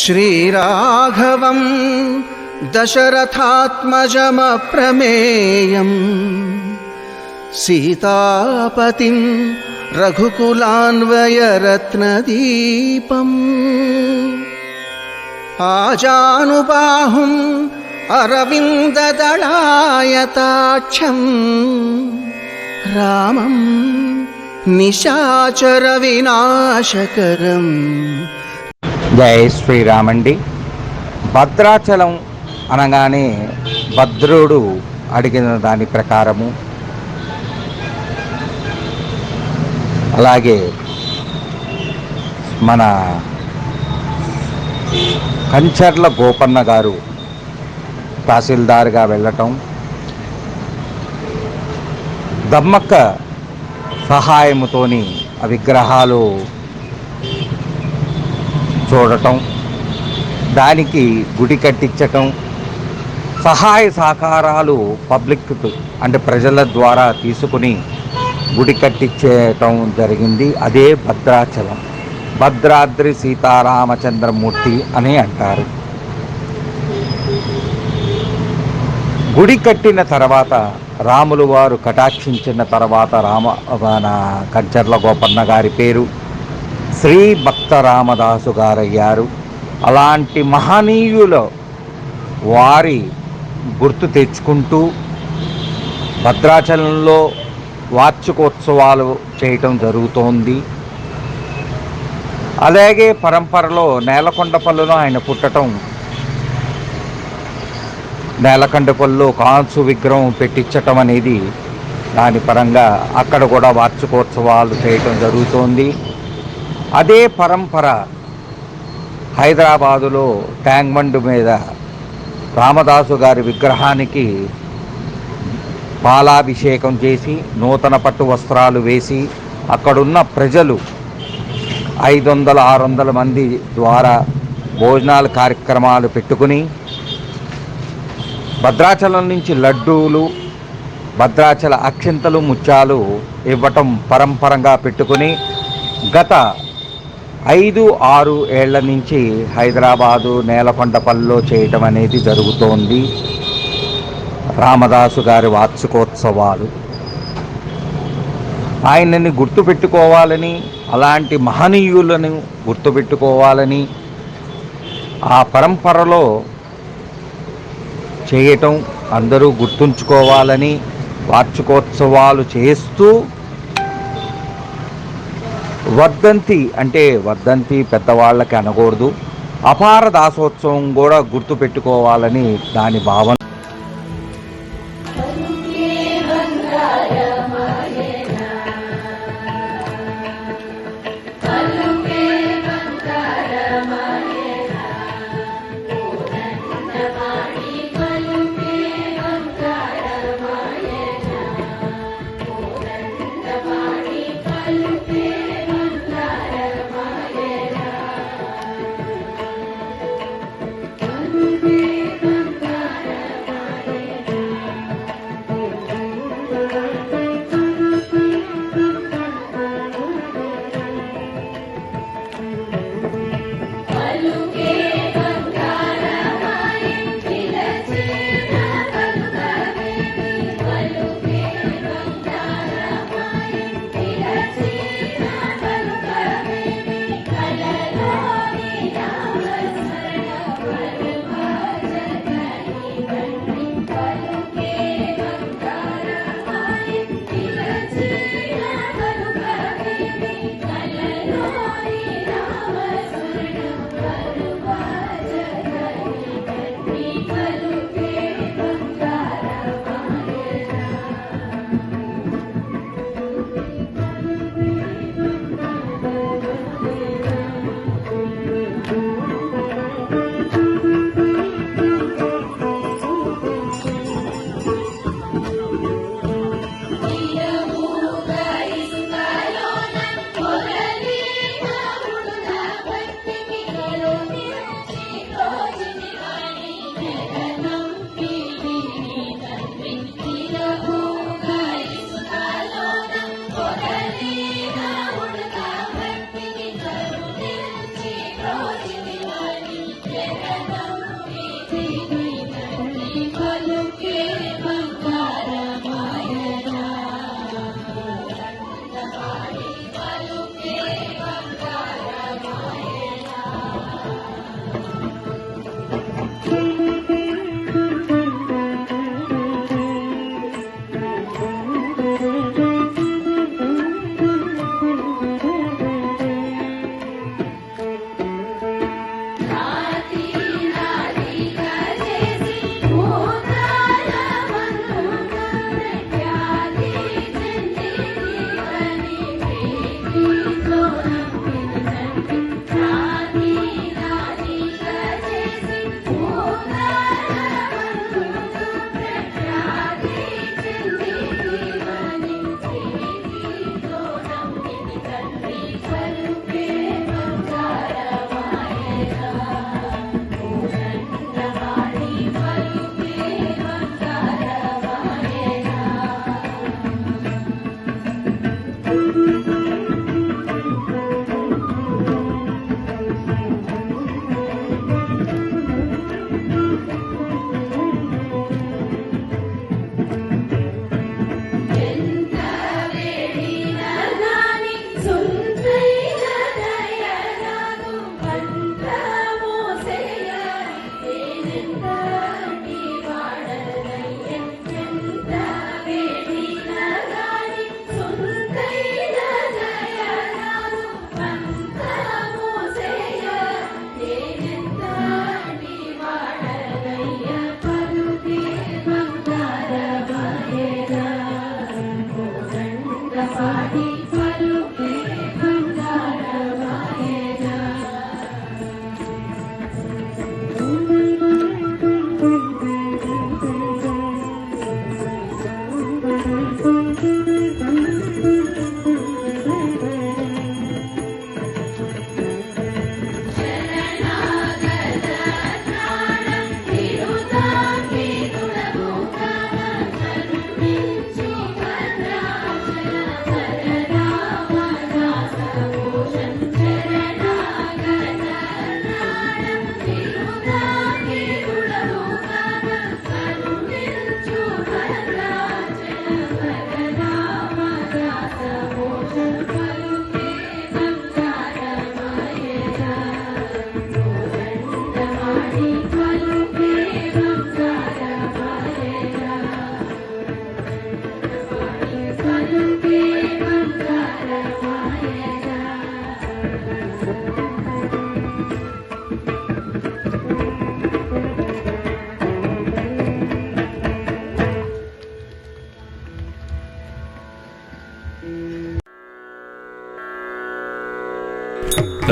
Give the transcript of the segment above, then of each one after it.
श्रीराघवं दशरथात्मजमप्रमेयम् सीतापतिं रघुकुलान्वयरत्नदीपम् आजानुबाहुम् अरविन्ददलायताक्षम् रामम् निशाचरविनाशकरम् జై శ్రీరామండి. భద్రాచలం అనగానే భద్రుడు అడిగిన దాని ప్రకారము. అలాగే మన కంచర్ల గోపన్న గారు తహసీల్దార్గా వెళ్ళటం. దమ్మక్క సహాయముతోని ఆ విగ్రహాలు చూడటం దానికి గుడి కట్టించటం సహాయ సహకారాలు పబ్లిక్ అంటే ప్రజల ద్వారా తీసుకుని గుడి కట్టించేయటం జరిగింది. అదే భద్రాచలం. భద్రాద్రి సీతారామచంద్రమూర్తి అని అంటారు. గుడి కట్టిన తర్వాత రాములు వారు కటాక్షించిన తర్వాత రామ మన కంచర్ల గోపన్న గారి పేరు శ్రీ భక్త రామదాసు గారయ్యారు అలాంటి మహనీయుల వారి గుర్తు తెచ్చుకుంటూ భద్రాచలంలో వార్షికోత్సవాలు చేయటం జరుగుతోంది. అలాగే పరంపరలో నేలకొండపల్లిలో ఆయన పుట్టటం నేలకొండపల్లిలో కాంసు విగ్రహం పెట్టించటం అనేది దాని పరంగా అక్కడ కూడా వార్షికోత్సవాలు చేయటం జరుగుతోంది. అదే పరంపర హైదరాబాదులో ట్యాంక్ మీద రామదాసు గారి విగ్రహానికి పాలాభిషేకం చేసి నూతన పట్టు వస్త్రాలు వేసి అక్కడున్న ప్రజలు ఐదు వందల ఆరు వందల మంది ద్వారా భోజనాల కార్యక్రమాలు పెట్టుకుని భద్రాచలం నుంచి లడ్డూలు భద్రాచల అక్షింతలు ముత్యాలు ఇవ్వటం పరంపరంగా పెట్టుకుని గత ఐదు ఆరు ఏళ్ళ నుంచి హైదరాబాదు నేలకొండపల్లిలో చేయటం అనేది జరుగుతోంది. రామదాసు గారి వార్షికోత్సవాలు. ఆయనని గుర్తుపెట్టుకోవాలని అలాంటి మహనీయులను గుర్తుపెట్టుకోవాలని ఆ పరంపరలో చేయటం అందరూ గుర్తుంచుకోవాలని వార్షికోత్సవాలు చేస్తూ వర్ధంతి అంటే వర్ధంతి పెద్దవాళ్ళకి అనకూడదు. అపార దాసోత్సవం కూడా గుర్తుపెట్టుకోవాలని దాని భావన.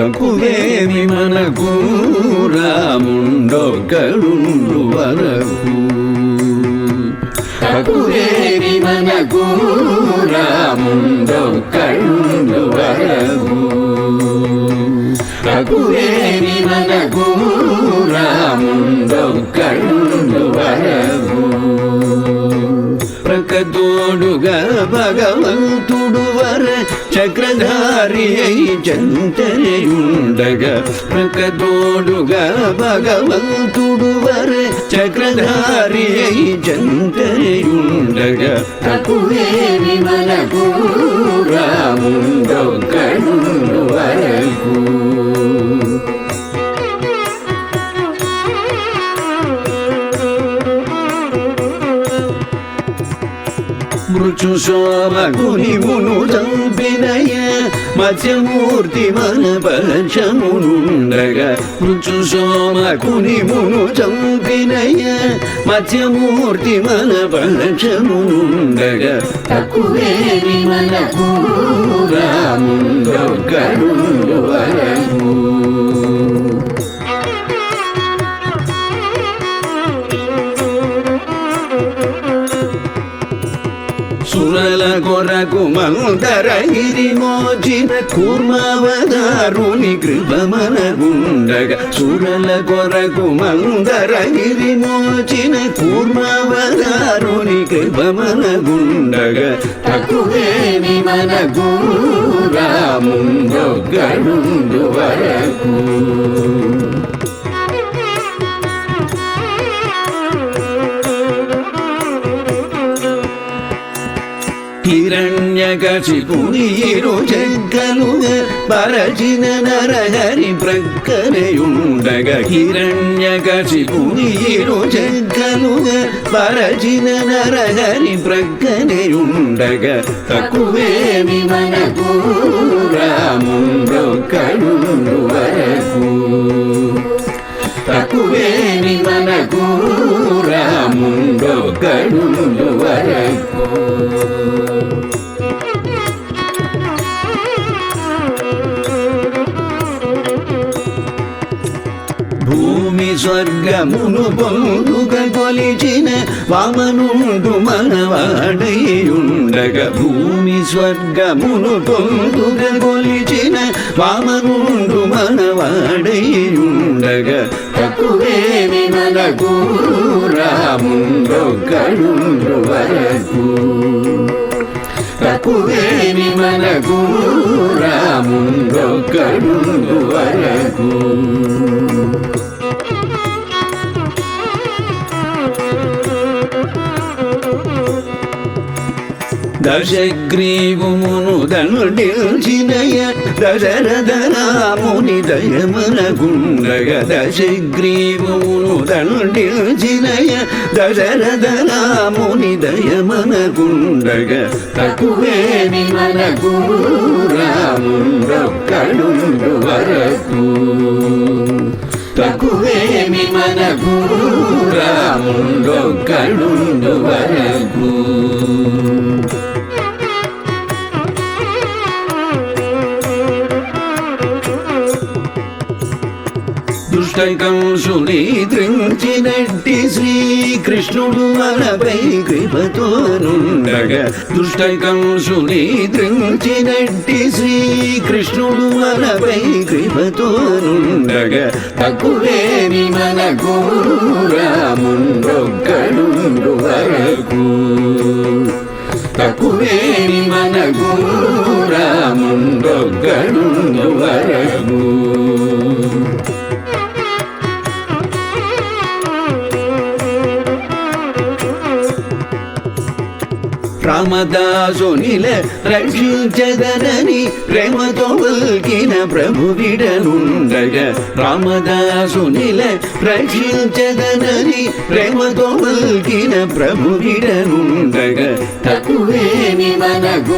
తక్కువేమి మనకు రాముండొక్కడుండు వరకు. తక్కువేమి మనకు రాముండొక్కడుండు వరకు. తక్కువేమి మనకు రాముండొక్కడుండు వరకు. ప్రకతోడుగా భగవంతుడు వర చక్రధారి అయి చంతనయుండగా ప్రకతోడుగా భగవంతుడు వర చక్రధారి అయి చంతనయుండగా తక్కువేమి మనకు రాముండొక్కడుండు వరకు మృచు శోభగుని మును చంపినయ మత్స్యమూర్తి మన పరచమునుండగా మృచు శోభగుని మును చంపినయ మత్స్యమూర్తి మన పరచమునుండగా తక్కువేమి మనకు రాముండొక్కడుండు వరము. సురల కొరకు మందరగిరి మోచిన కూర్మవదారుని కృపమనగుండగా సురల కొరకు మందరగిరి మోచిన కూర్మవదారుని కృపమనగుండగా తక్కువేమి మనకు రాముండొక్కడుండు వరకు హిరణ్యకశిపుని ఇరు జగ్గలుగ పరచిన నరహరి ప్రక్కనయుండగా హిరణ్యకశిపుని ఇరు జగ్గలుగ పరచిన నరహరి ప్రక్కనయుండగా తక్కువేమి మనకు కడు వరకు. తక్కువేమి మనకు రాముండో కడు స్వర్గమును పొందుక కొలిచిన వామనుండు మనవాడయుండగ భూమి స్వర్గమును పొందుక కొలిచిన వామనుండు మనవాడయుండగ తక్కువేమి మనకు రాముండొక్కడుండు వరకు. తక్కువేమి మనకు రాముండొక్కడుండు వరకు. దశగ్రీవుమును దండిల్చినయ దశరథరాముని దయమనగుండగ దశగ్రీవుమును దండిల్చినయ దశరథరాముని దయమనగుండగ తక్కువేమి మనకు రాముండొక్కడుండు వరకు. తక్కువేమి మనకు రాముండొక్కడుండు వరకు. దుష్టకంసుని త్రించినట్టి శ్రీకృష్ణుడు మనపై కృపతోనుండగా దుష్టకంసుని త్రించినట్టి శ్రీకృష్ణుడు మనపై కృపతోనుండగా తక్కువేమి మనకు రాముండొక్కడుండు వరకు. తక్కువేమి మనకు రాముండొక్కడుండు వరకు. రామదాసునిల రక్షించదనని ప్రేమతో వల్కిన ప్రభు విడనుండగా. రామదాసునిల రక్షించదనని ప్రేమతో వల్కిన ప్రభు విడనుండగా. తక్కువేమి మనకు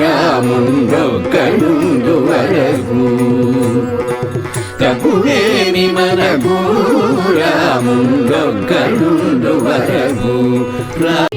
రాముండొక్కడుండు వరకు తక్కువేమి మనకు రాముండొక్కడుండు వరకు రా